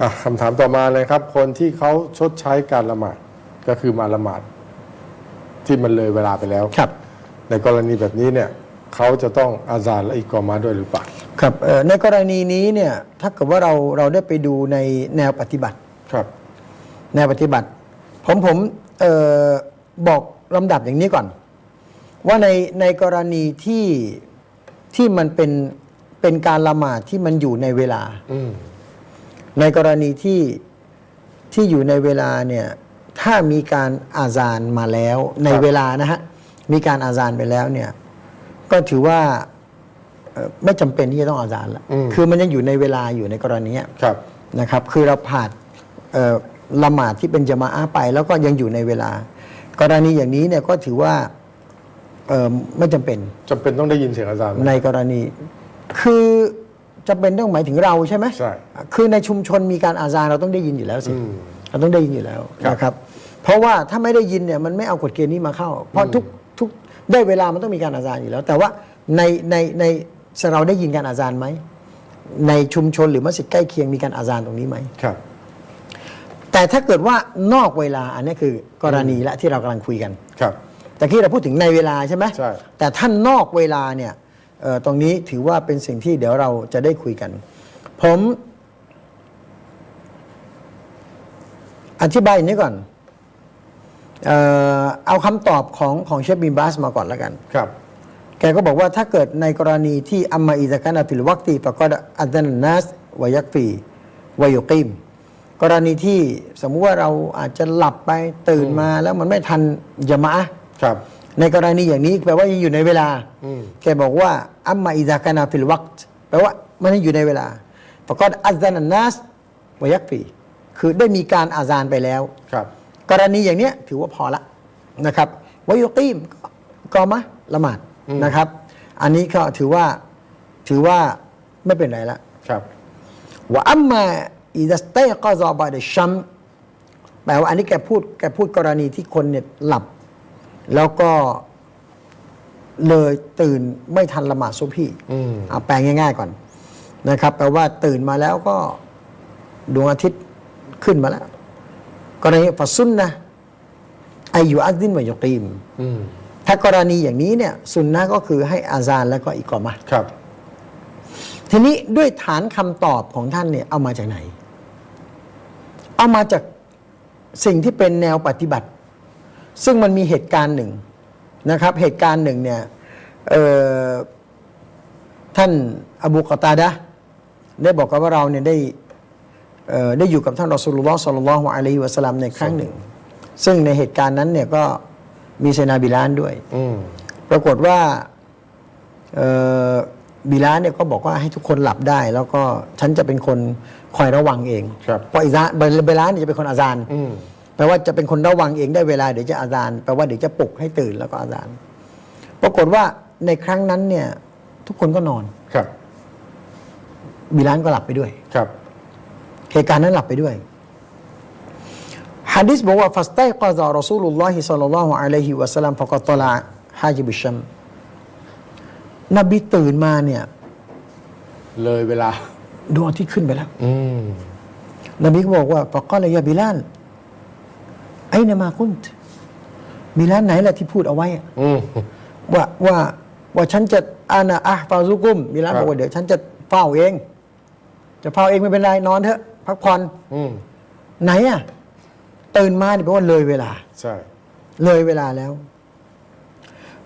อะคำถามต่อมาเลยครับ คนที่เขาชดใช้การละหมาดก็คือมาละหมาด ที่มันเลยเวลาไปแล้วครับ ในกรณีแบบนี้เนี่ยเขาจะต้องอาซานและอีกอมาด้วยหรือเปล่าครับเอ่อในกรณีนี้เนี่ยถ้าเกิดว่าเราเราได้ไปดูในแนวปฏิบัติครับ แนวปฏิบัติ ผมผมเออบอกลำดับอย่างนี้ก่อน ว่าในในกรณีที่ที่มันเป็นเป็นการละหมาดที่มันอยู่ในเวลาอืม ในกรณีที่ที่อยู่ในเวลาเนี่ยถ้ามีการอาซานมาแล้วในเวลานะฮะมีการอาซานไปแล้วเนี่ยก็ถือว่าเอ่อไม่จำเป็นที่จะต้องอาซานละคือมันยังอยู่ในเวลาอยู่ในกรณีเนี้ยครับนะครับ คือเราผ่านเอ่อละหมาดที่เป็นจามะอาไปแล้วก็ยังอยู่ในเวลา กรณีอย่างนี้เนี่ยก็ถือว่าเอ่อไม่จำเป็นจำเป็นต้องได้ยินเสียงอาซานไหมในกรณี คือ จะเป็นต้องหมายถึงเราใช่ไหมใช่คือในชุมชนมีการอาซานเราต้องได้ยินอยู่แล้วสิอืมเราต้องได้ยินอยู่แล้วครับนะครับ เพราะว่าถ้าไม่ได้ยินเนี่ยมันไม่เอากฎเกณฑ์นี้มาเข้า เพราะทุกทุกได้เวลามันต้องมีการอาซานอยู่แล้ว แต่ว่าในในในเราได้ยินการอาซานไหมในชุมชนหรือมัสยิดใกล้เคียงมีการอาซานตรงนี้ไหมครับ แต่ถ้าเกิดว่านอกเวลาอันนี้คือกรณีละที่เรากำลังคุยกัน ครับ แต่ที่เราพูดถึงในเวลาใช่ไหมใช่แต่ท่านนอกเวลาเนี่ยเอ่อ ตรงนี้ถือว่าเป็นสิ่งที่เดี๋ยวเราจะได้คุยกัน ผมอธิบายอย่างนี้ก่อนเอ่อเอาคำตอบของของเชฟบินบาสมาก่อนแล้วกัน ครับ แกก็บอกว่าถ้าเกิดในกรณีที่อัมมาอิซะกานาฟิลวักตีปะก็อัดดันนัสวายักฟีวายุกิมกรณีที่สมมุติว่าเราอาจจะหลับไปตื่นมาแล้วมันไม่ทันยามะอะห์ครับ ในกรณีอย่างนี้แปลว่ายังอยู่ในเวลาอืมแกบอกว่าอัมมาอิซากานาฟิลวักต์แปลว่ามันยังอยู่ในเวลาประกอบอัซานันนัสวายักฟีคือได้มีการอาซานไปแล้วครับ กรณีอย่างเนี้ยถือว่าพอละนะครับวายุกีมก็ก็มะละหมาดนะครับ อันนี้ก็ถือว่าถือว่าไม่เป็นไรละครับว่าอัมมาอิดัสเตกอซอบาดชัมแปลว่าอันนี้แกพูดแกพูดกรณีที่คนเนี่ยหลับ แล้วก็เลยตื่นไม่ทันละหมาดซุบฮีอืมเอาแปลง่าย ๆก่อนนะครับแปลว่าตื่นมาแล้วก็ดวงอาทิตย์ขึ้นมาแล้วกรณีฟัสซุนนะอายุอัดดินวายกีม อืมถ้ากรณีอย่างนี้เนี่ยสุนนะก็คือให้อาซานแล้วก็อิกอมะห์ครับ ทีนี้ด้วยฐานคำตอบของท่านเนี่ยเอามาจากไหน เอามาจากสิ่งที่เป็นแนวปฏิบัติ ซึ่งมันมีเหตุการณ์หนึ่งนะครับ เหตุการณ์หนึ่งเนี่ยเอ่อท่านอบูกอตาดะห์ได้บอกกับว่าเราเนี่ยได้เอ่อได้อยู่กับท่านรอสูลุลลอฮ์สัลลัลลอฮุอะลัยฮิวะสัลลัมในครั้งหนึ่ง ซึ่งในเหตุการณ์นั้นเนี่ยก็มีเซนาบิลานด้วยอืมปรากฏว่าเอ่อบิลาเนี่ยก็บอกว่าให้ทุกคนหลับได้ แล้วก็ฉันจะเป็นคนคอยระวังเองครับเพราะอิซาเบลาเนี่ยจะเป็นคนอาซานอืม แปลว่าจะเป็นคนระวังเองได้เวลาเดี๋ยวจะอาซานแปลว่าเดี๋ยวจะปลุกให้ตื่นแล้วก็อาซานปรากฏว่าในครั้งนั้นเนี่ย ทุกคนก็นอนครับบิลานก็หลับไปด้วย ครับ เหตุการณ์นั้นหลับไปด้วยฮะดิษบอกว่าฟัสไตกอซารอซูลุลลอฮิศ็อลลัลลอฮุอะลัยฮิวะสัลลัมฟะกอตลาฮาจิบุชชัมนบีตื่นมาเนี่ย เลยเวลาดวงอาทิตย์ขึ้นไปแล้วอืมนบีก็บอกว่าฟะกอลยาบิลาน ไอ้นมาคุนตบิลานไหนล่ะที่พูดเอาไว้อะอืม ว่าว่าว่าฉันจะอานาอะฟาซุกุมบิลานครับ บอกว่าเดี๋ยวฉันจะเฝ้าเอง จะเฝ้าเองไม่เป็นไรนอนเถอะพักผ่อนอืมไหนอะตื่นมาเนี่ยแปลว่าเลยเวลา ใช่ เลยเวลาแล้ว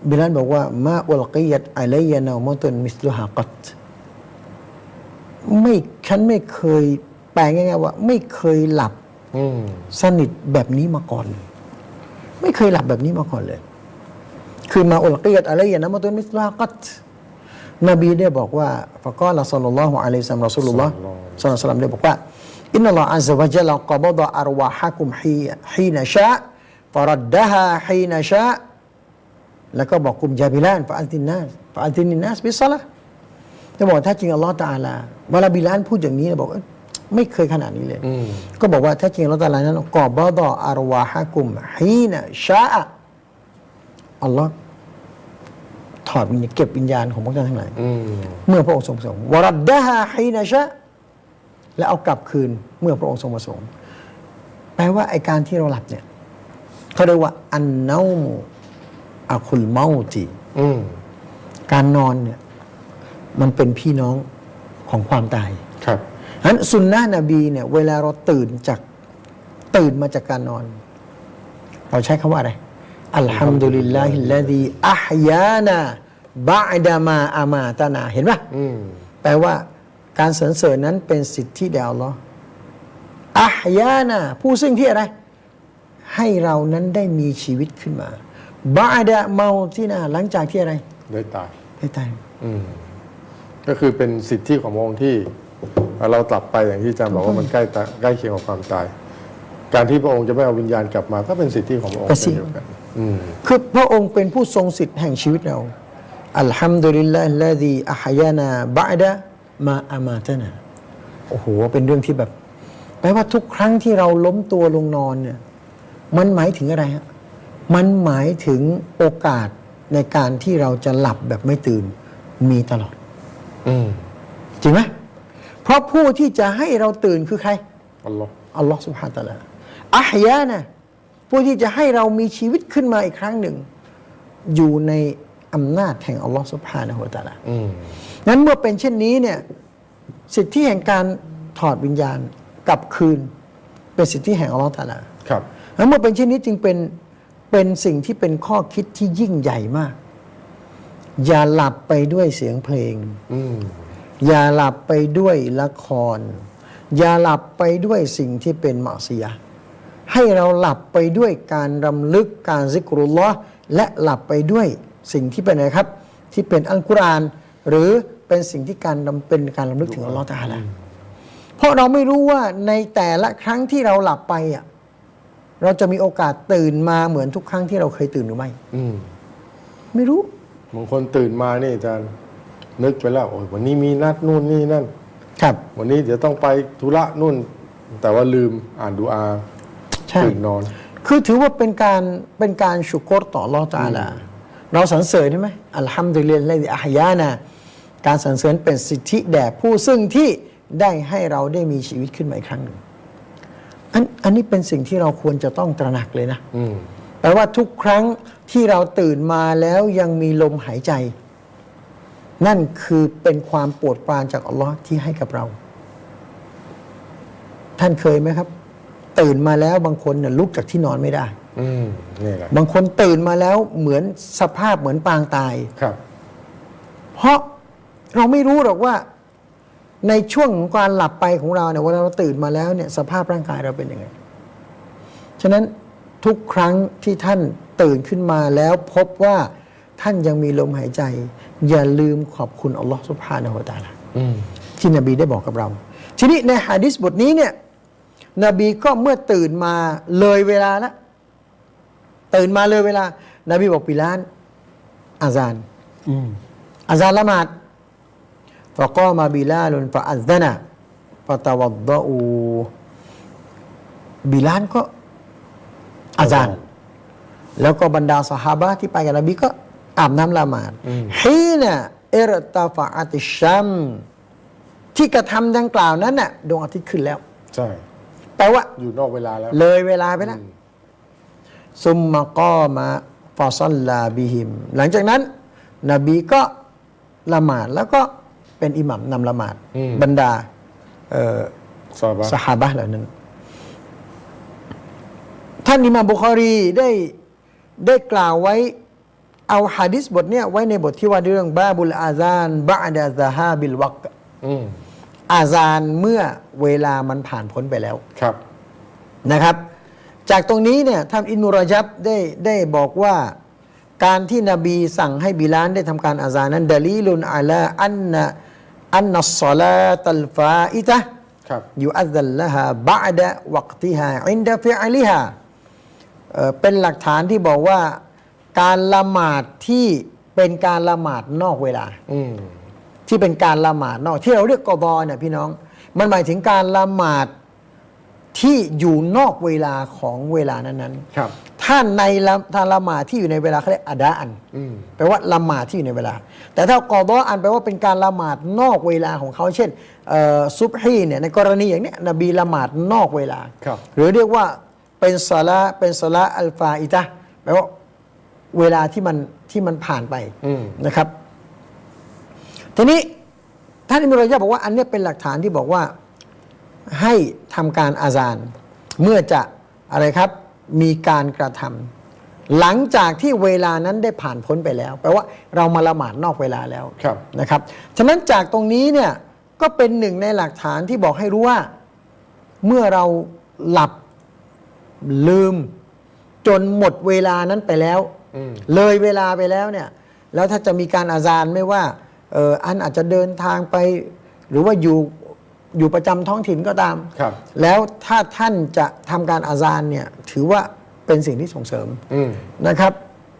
บิลันบอกว่า มาอุลกิยัตอะลัยยะนาวมตุนมิสลุฮากัตไม่ฉันไม่เคยแปลง่ายๆว่า ไม่เคยหลับอืม สนิทแบบนี้มาก่อนเลย ไม่เคยหลับแบบนี้มาก่อนเลย คือมาอุลกิยัตอะลัยยะนาวมตุนมิสลุฮากัตนบีได้บอกว่าฟะกอลสัลลัลลอฮุอะลัยฮิวะซัลลัมรอซูลุลลอฮ์สัลลัลลอฮุอะลัยฮิวะซัลลัมได้บอกว่าอินนัลลอฮ์อัซซะวะจัลละกอบดะอารวาฮะกุมฮีฮีนะชาฟรัดดะฮาฮีนะชาแล้วก็บอกกลุ่มยาบิลานฟาอัลตินนัสฟาอัลตินนัสบิสละจะบอกถ้าจริงอัลลอฮ์ตะอาลาเวลาบิลานพูดอย่างนี้นะบอกเอ้ย ไม่เคยขนาดนี้เลยอืมก็บอกว่าถ้าจริงอัลลอฮ์ตะอาลานั้นกอบดออารวาฮะกุมฮีนะชาอะอัลลอฮ์ถอดวิญญาณเก็บวิญญาณของพวกท่านทั้งหลายอืมเมื่อพระองค์ทรงประสงค์วรัดดะฮาฮีนะชาและเอากลับคืนเมื่อพระองค์ทรงประสงค์แปลว่าไอการที่เราหลับเนี่ยเขาเรียกว่าอันเนาอาคุลเมาจีอืมการนอนเนี่ย มันเป็นพี่น้องของความตายครับ ฉะนั้นสุนนะนบีเนี่ยเวลาเราตื่นจากตื่นมาจากการนอน เราใช้คำว่าอะไรอัลฮัมดุลิลลาฮิลลาดีอัฮยานาบะดามาอามาตานาเห็นปะอืมแปลว่าการสรรเสริญนั้นเป็นสิทธิแด่อัลลอฮ์อัฮยานาผู้ซึ่งที่อะไร ให้เรานั้นได้มีชีวิตขึ้นมาบะดะเมาที่นาหลังจากที่อะไร ได้ตาย ได้ตายอืมก็คือเป็นสิทธิของพระองค์ที่ เรากลับไปอย่างที่อาจารย์บอกว่ามันใกล้ตาใกล้เคียงกับความตาย การที่พระองค์จะไม่เอาวิญญาณกลับมาก็เป็นสิทธิของพระองค์ก็สิเช่นเดียวกันอืมคือพระองค์เป็นผู้ทรงสิทธิ์แห่งชีวิตเราอัลฮัมดุลิลลาฮิลลาดีอัฮยานาบะดะมาอามาตนาโอ้โหเป็นเรื่องที่แบบแปลว่าทุกครั้งที่เราล้มตัวลงนอนเนี่ยมันหมายถึงอะไรฮะมันหมายถึงโอกาสในการที่เราจะหลับแบบไม่ตื่นมีตลอด อืมจริงไหม เพราะผู้ที่จะให้เราตื่นคือใคร อัลลอฮ์อัลลอฮ์สุบฮานะตะอาลาอัฮยานะผู้ที่จะให้เรามีชีวิตขึ้นมาอีกครั้งหนึ่ง อยู่ในอำนาจแห่งอัลลอฮ์สุบฮานะฮุวะตะอาลาอืมนั้นเมื่อเป็นเช่นนี้เนี่ยสิทธิแห่งการถอดวิญญาณกลับคืน เป็นสิทธิแห่งอัลลอฮ์ตะอาลา ครับนั้นเมื่อเป็นเช่นนี้จึงเป็นเป็นสิ่งที่เป็นข้อคิดที่ยิ่งใหญ่มาก อย่าหลับไปด้วยเสียงเพลง อืม อย่าหลับไปด้วยละคร อย่าหลับไปด้วยสิ่งที่เป็นมาเสียะห์ให้เราหลับไปด้วยการรำลึกการซิกรุลลอฮ์และหลับไปด้วยสิ่งที่เป็นอะไรครับ ที่เป็นอัลกุรอาน หรือเป็นสิ่งที่การรำเป็นการรำลึกถึงอัลลอฮ์ตาลาเพราะเราไม่รู้ว่าในแต่ละครั้งที่เราหลับไปอะเราจะมีโอกาสตื่นมาเหมือนทุกครั้งที่เราเคยตื่นหรือไม่อืมไม่รู้บางคนตื่นมานี่อาจารย์ นึกไปแล้วโอ้ยวันนี้มีนัดนู่นนี่นั่น ครับ วันนี้เดี๋ยวต้องไปธุระนู่น แต่ว่าลืมอ่านดูอาใช่ ตื่นนอน คือถือว่าเป็นการเป็นการชุกรต่ออัลลอฮ์ตาลาเราสรรเสริญใช่ไหมอัลฮัมดุลิลลาฮิอัฮยานะการสรรเสริญเป็นสิทธิแด่ผู้ซึ่งที่ได้ให้เราได้มีชีวิตขึ้นมาอีกครั้งหนึ่งอันอันนี้เป็นสิ่งที่เราควรจะต้องตระหนักเลยนะ อืม แปลว่าทุกครั้งที่เราตื่นมาแล้วยังมีลมหายใจ นั่นคือเป็นความโปรดปรานจากอัลลอฮ์ที่ให้กับเรา ท่านเคยไหมครับ ตื่นมาแล้วบางคนเนี่ยลุกจากที่นอนไม่ได้อืมนี่แหละบางคนตื่นมาแล้วเหมือนสภาพเหมือนปางตายครับ เพราะเราไม่รู้หรอกว่า ในช่วงของการหลับไปของเราเนี่ยเวลาเราตื่นมาแล้วเนี่ย สภาพร่างกายเราเป็นยังไงฉะนั้นทุกครั้งที่ท่านตื่นขึ้นมาแล้วพบว่า ท่านยังมีลมหายใจ อย่าลืมขอบคุณอัลลอฮฺสุบฮานะฮูวะตะอาลาอืมที่นบีได้บอกกับเรา ทีนี้ในฮะดิษบทนี้เนี่ยนบีก็เมื่อตื่นมาเลยเวลาแล้วตื่นมาเลยเวลา นบีบอกปิลานอาซานอืมอาซานละหมาดฟะกอมาบิลาลุนฟะอัซนะฟะตะวัดดะอูบิลานก็อาซานแล้วก็บรรดาสหาบะห์ที่ไปกับนบีก็ อาบน้ำละหมาดฮีนะเอรตาฟะอัติชัมที่กระทำดังกล่าวนั้นน่ะดวงอาทิตย์ขึ้นแล้ว ใช่ แปลว่า อยู่นอกเวลาแล้ว เลยเวลาไปแล้วซุมมาก็มาฟาซัลลาบิฮิม หลังจากนั้น นบีก็ละหมาดแล้วก็เป็นอิหมัมนำละหมาดอืมบรรดาเอ่อซาบะสหาบะห์เหล่านั้น ท่านอิหม่ามบุคอรีได้ได้กล่าวไว้ เอาฮะดิษบทเนี้ยไว้ในบทที่ว่าด้วยเรื่องบาบุลอาซานบะดะซะฮาบิลวักอืมอาซานเมื่อเวลามันผ่านพ้นไปแล้วครับนะครับ จากตรงนี้เนี่ยท่านอินนุรจับได้ได้บอกว่าการที่นบีสั่งให้บิลานได้ทำการอาซานนั้นดลีลุนอาลาอันนะอันนัสซาลาตัลฟาอิตะครับยูอัลละฮะบะดะวักติฮาอินดะฟิอลิฮาเอ่อเป็นหลักฐานที่บอกว่า การละหมาดที่เป็นการละหมาดนอกเวลา อืมที่เป็นการละหมาดนอก ที่เราเรียกกอบอเนี่ยพี่น้อง มันหมายถึงการละหมาดที่อยู่นอกเวลาของเวลานั้นครับ ๆถ้าในละถ้าละหมาดที่อยู่ในเวลาเขาเรียกอาดาอัน อืม แปลว่าละหมาดที่อยู่ในเวลา แต่ถ้ากอดออันแปลว่าเป็นการละหมาดนอกเวลาของเขา เช่นเอ่อซุบฮีเนี่ยในกรณีอย่างเนี้ยนบีละหมาดนอกเวลา ครับ หรือเรียกว่าเป็นสละเป็นสละอัลฟาอิตะห์แปลว่า เวลาที่มันที่มันผ่านไปอืมนะครับ ทีนี้ท่านอิมรุรยะห์บอกว่า อันเนี้ยเป็นหลักฐานที่บอกว่า ให้ทำการอาซานเมื่อจะอะไรครับ มีการกระทำหลังจากที่เวลานั้นได้ผ่านพ้นไปแล้ว แปลว่าเรามาละหมาดนอกเวลาแล้วครับนะครับ ฉะนั้นจากตรงนี้เนี่ยก็เป็นหนึ่งในหลักฐานที่บอกให้รู้ว่า เมื่อเราหลับลืม จนหมดเวลานั้นไปแล้วอืม เลยเวลาไปแล้วเนี่ย แล้วถ้าจะมีการอาซานไม่ว่าเอออันอาจจะเดินทางไป หรือว่าอยู่อยู่ประจำท้องถิ่นก็ตามครับ แล้วถ้าท่านจะทำการอาซานเนี่ยถือว่าเป็นสิ่งที่ส่งเสริมอืมนะครับ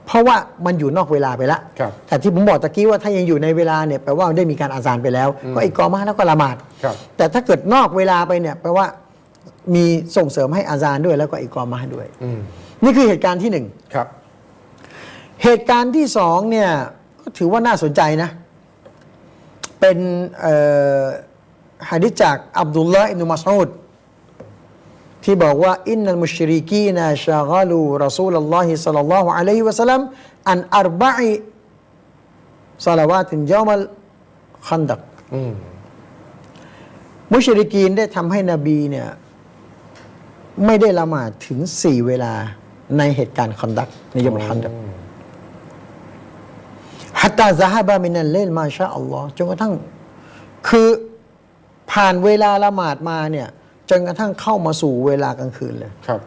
เพราะว่ามันอยู่นอกเวลาไปแล้วครับแต่ที่ผมบอกตะกี้ว่าถ้ายังอยู่ในเวลาเนี่ยแปลว่าได้มีการอาซานไปแล้ว ก็อีกกอมาแล้วก็ละหมาดครับแต่ถ้าเกิดนอกเวลาไปเนี่ยแปลว่ามีส่งเสริมให้อาซานด้วยแล้วก็อีกกอมาด้วยอืมนี่คือเหตุการณ์ที่หนึ่งครับ เหตุการณ์ที่สองเนี่ยก็ถือว่าน่าสนใจนะ เป็นเอ่อฮะดิษจากอับดุลลาห์อิบนุมัสอูดที่บอกว่าอินนัลมุชริกีนาชากัลูรอซูลลอฮิสัลลัลลอฮุอะลัยฮิวะสัลลัมอันอัรบะอิซาลาวาตินยอมัลคันดักอืมมุชริกีนได้ทำให้นบีเนี่ยไม่ได้ละหมาดถึงสี่เวลาในเหตุการณ์คันดักในยอมัลคันดัก ฮัตตาซาฮาบามินันเล่นมาชาอัลลอฮ์จนกระทั่งคือผ่านเวลาละหมาดมาเนี่ยจนกระทั่งเข้ามาสู่เวลากลางคืนเลยครับ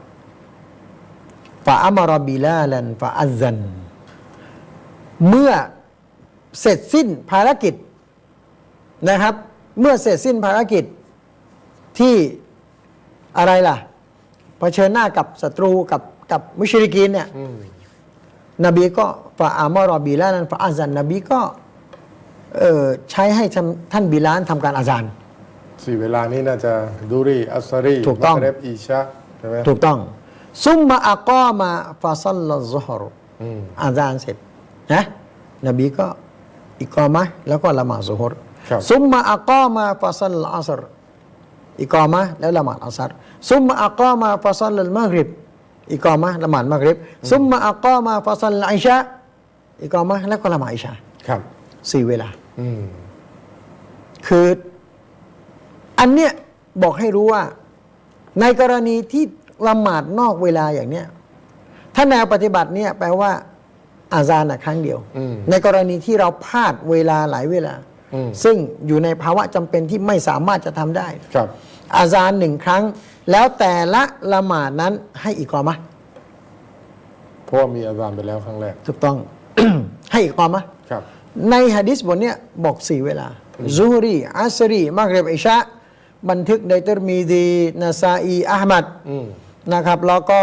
ฟาอัมารบิลาลันฟาอัซซัน เมื่อเสร็จสิ้นภารกิจนะครับ เมื่อเสร็จสิ้นภารกิจที่อะไรล่ะเผชิญหน้ากับศัตรูกับกับมุชริกีนเนี่ยอืม นบีก็ฟาอามารอบีลานันฟาอาซันนบีก็เอ่อใช้ให้ทำท่านบิลานทำการอาซานสี่เวลานี้น่าจะดูรีอัสซารีถูกต้องมักเรบอีชาใช่ไหมถูกต้อง ซุมมาอักอมาฟาซัลลัซุฮรอืมอาซานเสร็จนะนบีก็อิกอมะห์แล้วก็ละหมาดซุฮรครับซุมมาอักอมาฟาซัลลัลอัสรอิกอมะห์แล้วละหมาดอัสรซุมมาอักอมาฟาซัลลัลมะกริบ อิกอมะห์ละหมาดมะกริบซุมมาอักอมาฟาซัลลัลอิชาอิกอมะห์แล้วก็ละหมาดอิชาครับสี่เวลาอืมคือ อันเนี้ยบอกให้รู้ว่า ในกรณีที่ละหมาดนอกเวลาอย่างเนี้ยถ้าแนวปฏิบัติเนี่ยแปลว่า อาซานอะครั้งเดียวอืมในกรณีที่เราพลาดเวลาหลายเวลาอืมซึ่งอยู่ในภาวะจำเป็นที่ไม่สามารถจะทำได้ ครับ อาซานหนึ่งครั้ง แล้วแต่ละละหมาดนั้นให้อีกกอมะห์เพราะว่ามีอาจารย์ไปแล้วครั้งแรก ถูกต้อง ให้อีกกอมะห์ครับ ในฮะดิษบทเนี้ยบอกสี่เวลาซูฮรีอัสรีมักริบอิชาบันทึกในตุรมีดีนาซาอีอาห์มัดอืม นะครับ แล้วก็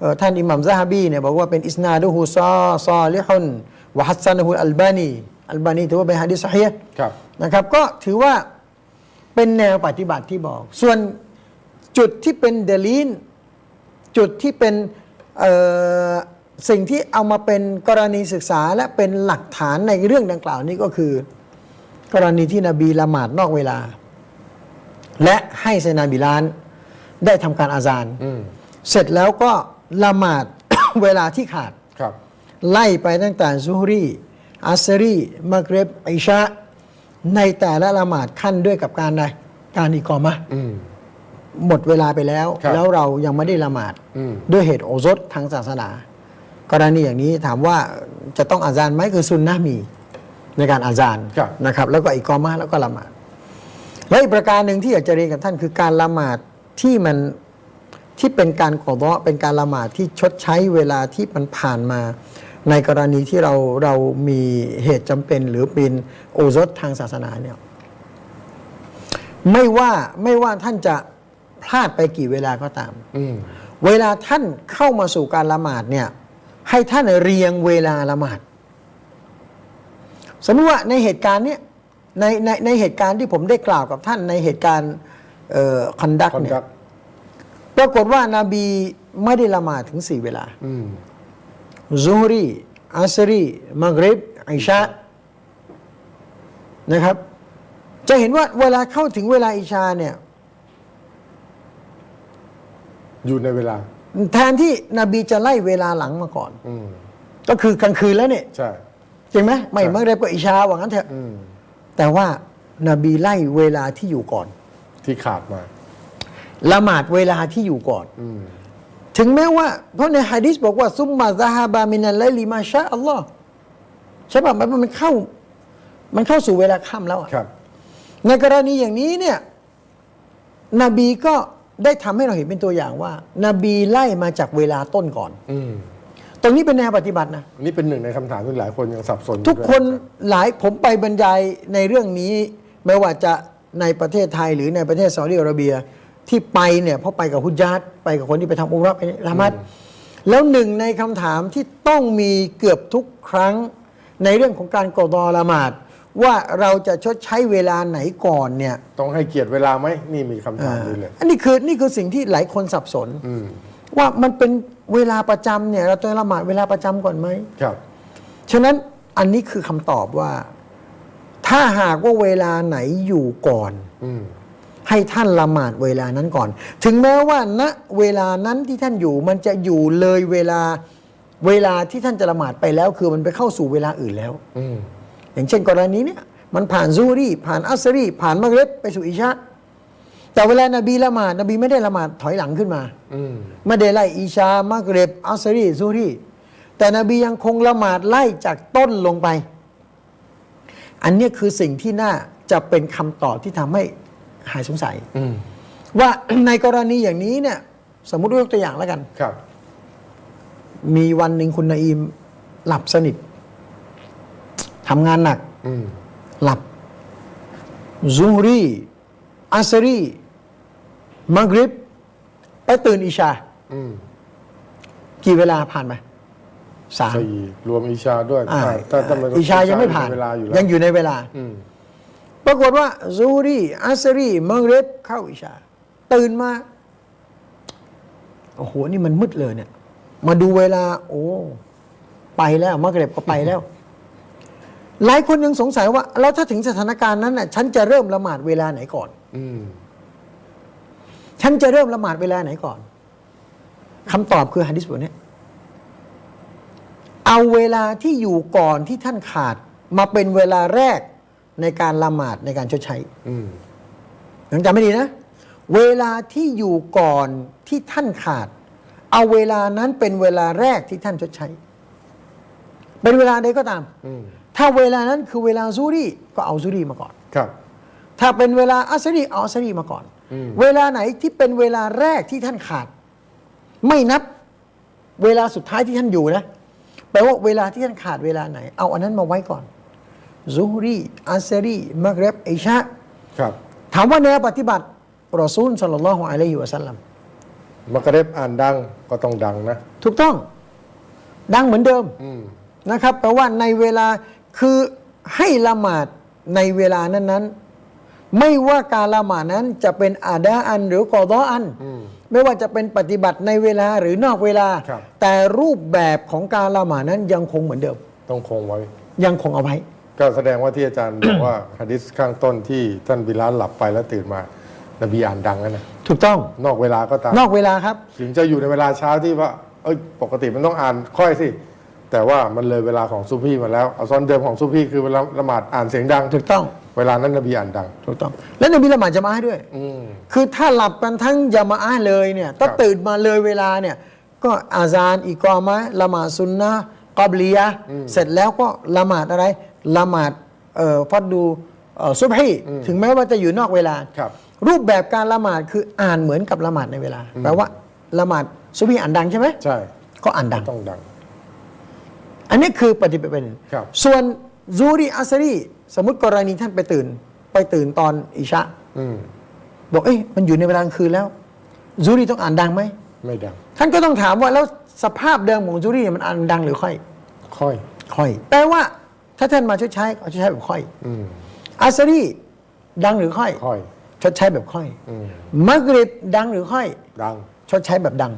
เอ่อท่านอิหมัมซะฮาบีเนี่ยบอกว่าเป็นอิสนาดุฮูซอซอลิฮุนวะฮัสซันฮุอัลบานีอัลบานีถือว่าเป็นฮะดิษซะฮีห์ ครับ นะครับก็ถือว่าเป็นแนวปฏิบัติที่บอก ส่วน จุดที่เป็นเดลีนจุดที่เป็นเอ่อสิ่งที่เอามาเป็นกรณีศึกษาและเป็นหลักฐานในเรื่องดังกล่าวนี้ก็คือ กรณีที่นบีละหมาดนอกเวลา และให้เซนาบิลานได้ทำการอาซานอืมเสร็จแล้วก็ละหมาดเวลาที่ขาดครับไล่ไปตั้งแต่ซูฮรีอัสรีมักเรบอิชาในแต่ละละหมาดขั้นด้วยกับการใดการอิกอมะ ห์อืมหมดเวลาไปแล้ว ครับแล้วเรายังไม่ได้ละหมาดอืม ด้วยเหตุโอซดทางศาสนากรณีอย่างนี้ถามว่าจะต้องอาจารย์ไหมคือซุนนะห์มีในการอาจารย์ครับ นะครับ แล้วก็อิกอมะห์แล้วก็ละหมาด และอีกประการหนึ่งที่อยากจะเรียนกับท่านคือการละหมาดที่มันที่เป็นการขอดอเป็นการละหมาดที่ชดใช้เวลาที่มันผ่านมา ในกรณีที่เราเรามีเหตุจำเป็นหรือเป็นโอซดทางศาสนาเนี่ย ไม่ว่าไม่ว่าท่านจะ พลาดไปกี่เวลาก็ตามอืมเวลาท่านเข้ามาสู่การละหมาดเนี่ย ให้ท่านเรียงเวลาละหมาด สมมติว่าในเหตุการณ์เนี้ยในในในเหตุการณ์ที่ผมได้กล่าวกับท่านในเหตุการณ์คอนดักคอนเนี่ยดักปรากฏว่านาบีไม่ได้ละหมาดถึงสี่เวลาอืมซูฮรีอัสรีมักริบอิชานะครับ จะเห็นว่าเวลาเข้าถึงเวลาอิชาเนี่ย อยู่ในเวลา แทนที่นบีจะไล่เวลาหลังมาก่อน อืมก็คือกลางคืนแล้วเนี่ยใช่ จริงไหมไม่ใช่มักริบก็อิชาว่างั้นเถอะอืมแต่ว่านาบีไล่เวลาที่อยู่ก่อน ที่ขาดมา ละหมาดเวลาที่อยู่ก่อน อืมถึงแม้ว่า เพราะในฮะดิษบอกว่า ซุมมาซาฮาบามินัลไลลิมาชาอัลลอฮ์ใช่ป่ะมันมันเข้า มันเข้าสู่เวลาค่ำแล้วอะครับ ในกรณีอย่างนี้เนี่ย นบีก็ ได้ทำให้เราเห็นเป็นตัวอย่างว่า นบีไล่มาจากเวลาต้นก่อน อืมตรงนี้เป็นแนวปฏิบัตินะ นี่เป็นหนึ่งในคำถามที่หลายคนยังสับสนอยู่ทุกด้วยคนหลายผมไปบรรยายในเรื่องนี้ ไม่ว่าจะในประเทศไทยหรือในประเทศซาอุดิอาระเบียที่ไปเนี่ยเพราะไปกับฮุจญาตไปกับคนที่ไปทำอุมเราะห์ไปละหมัดแล้วหนึ่งในคำถามที่ต้องมีเกือบทุกครั้งในเรื่องของการกอดอละหมาด ว่าเราจะชดใช้เวลาไหนก่อนเนี่ย ต้องให้เกียรติเวลาไหมนี่มีคำถามนี้เลยอันนี้คือนี่คือสิ่งที่หลายคนสับสน อืมว่ามันเป็นเวลาประจำเนี่ยเราต้องละหมาดเวลาประจำก่อนไหม ครับ ฉะนั้นอันนี้คือคำตอบว่า ถ้าหากว่าเวลาไหนอยู่ก่อน อืมให้ท่านละหมาดเวลานั้นก่อน ถึงแม้ว่าณเวลานั้นที่ท่านอยู่ มันจะอยู่เลยเวลาเวลาที่ท่านจะละหมาดไปแล้ว คือมันไปเข้าสู่เวลาอื่นแล้ว อืม อย่างเช่นกรณีเนี้ยมันผ่านซูรีผ่านอัสรีผ่านมักเร็บไปสู่อิชาแต่เวลานบีละหมาดนบีไม่ได้ละหมาดถอยหลังขึ้นมาอืมไม่ได้ไล่อิชามักเร็บอัสรีซูรีแต่นบียังคงละหมาดไล่จากต้นลงไป อันเนี้ยคือสิ่งที่น่าจะเป็นคำตอบที่ทำให้หายสงสัยอืมว่าในกรณีอย่างนี้เนี่ย สมมุติยกตัวอย่างแล้วกัน ครับ มีวันหนึ่งคุณนาอิมหลับสนิท ทำงานหนัก อืมหลับซูฮรีอัสรีมักริบ ไปตื่นอิชา อืมกี่เวลาผ่านไปสามสี่รวมอิชาด้วยอ่าถ้าถ้ามันอิชายังไม่ผ่าน เวลาอยู่แล้วยังอยู่ในเวลา อืมปรากฏว่าซูฮรีอัสรีมักริบเข้าอิชา ตื่นมา โอ้โห นี่มันมืดเลยเนี่ย มาดูเวลา โอ้ ไปแล้วมักริบก็ไปแล้ว หลายคนยังสงสัยว่า แล้วถ้าถึงสถานการณ์นั้นน่ะฉันจะเริ่มละหมาดเวลาไหนก่อน อืมฉันจะเริ่มละหมาดเวลาไหนก่อนคำตอบคือฮะดิษบทเนี้ยเอาเวลาที่อยู่ก่อนที่ท่านขาดมาเป็นเวลาแรกในการละหมาดในการชดใช้อืมยังจำไม่ดีนะ เวลาที่อยู่ก่อนที่ท่านขาด เอาเวลานั้นเป็นเวลาแรกที่ท่านชดใช้ เป็นเวลาใดก็ตาม อืม ถ้าเวลานั้นคือเวลาซูรีก็เอาซูรีมาก่อน ครับ ถ้าเป็นเวลาอัสรีเอาอัสรีมาก่อน อืม เวลาไหนที่เป็นเวลาแรกที่ท่านขาด ไม่นับเวลาสุดท้ายที่ท่านอยู่นะแปลว่าเวลาที่ท่านขาดเวลาไหน เอาอันนั้นมาไว้ก่อนซูรีอัสรีมักเรบอิชาครับ ถามว่าแนวปฏิบัติรอซูลสัลลัลลอฮุอะลัยฮิวะสัลลัมมักกะเร็บอ่านดังก็ต้องดังนะ ถูกต้อง ดังเหมือนเดิมอืม นะครับแปลว่าในเวลา คือให้ละหมาดในเวลานั้นๆ ไม่ว่าการละหมาดนั้นจะเป็นอาดาอันหรือกอดออัน อืม ไม่ว่าจะเป็นปฏิบัติในเวลาหรือนอกเวลา ครับ แต่รูปแบบของการละหมาดนั้นยังคงเหมือนเดิม ต้องคงไว้ ยังคงเอาไว้ ก็แสดงว่าที่อาจารย์ บอกว่าฮะดิษข้างต้นที่ท่านบิลาลหลับไปแล้วตื่นมานบีอ่านดังนะนะถูกต้อง นอกเวลาก็ตามนอกเวลาครับ ถึงจะอยู่ในเวลาเช้าที่ว่าเอ้ยปกติมันต้องอ่านค่อยสิ แต่ว่ามันเลยเวลาของซุพี่มาแล้วเอาซอนเดิมของซุพี่คือเวลาละหมาดอ่านเสียงดัง ถูกต้อง เวลานั้นนบีอ่านดัง ถูกต้อง และนบีละหมาดจะมาให้ด้วย อืม คือถ้าหลับกันทั้งยามาอาเลยเนี่ยถ้าครับตื่นมาเลยเวลาเนี่ย ก็อาซานอีกอมะละหมาดซุนนะห์กอบลียะห์เสร็จแล้วก็ละหมาดอะไรละหมาดเอ่อฟัดดูเอ่อซุบฮีถึงแม้ว่าจะอยู่นอกเวลา ครับ รูปแบบการละหมาดคืออ่านเหมือนกับละหมาดในเวลา แปลว่าละหมาดซุบฮีอ่านดังใช่ไหมใช่ ก็อ่านดัง ต้องดัง อันนี้คือปฏิบัติเป็นครับส่วนซูรีอัสรีสมมติกรณีท่านไปตื่น ไปตื่นตอนอิชะอืมบอกเอ้ยมันอยู่ในเวลากลางคืนแล้วซูรีต้องอ่านดังไหมไม่ดัง ท่านก็ต้องถามว่าแล้วสภาพเดิมของซูรีเนี่ยมันอ่านดังหรือค่อย ค่อย ค่อย แปลว่าถ้าท่านมาชดใช้ก็ชดใช้แบบค่อย อืมอัสรีดังหรือค่อย ค่อย ชดใช้แบบค่อยอืมมักริบดังหรือค่อย ดัง ชดใช้แบบดัง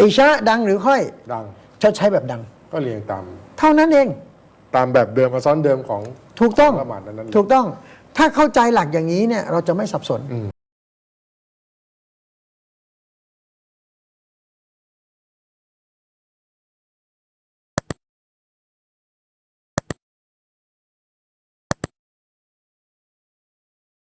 อิชาดังหรือค่อย ดัง ชดใช้แบบดัง ก็เรียงตาม เท่านั้นเอง ตามแบบเดิมมาซ้อนเดิมของถูกต้องของละหมาดนั้นๆถูกต้อง ถ้าเข้าใจหลักอย่างนี้เนี่ยเราจะไม่สับสนอืม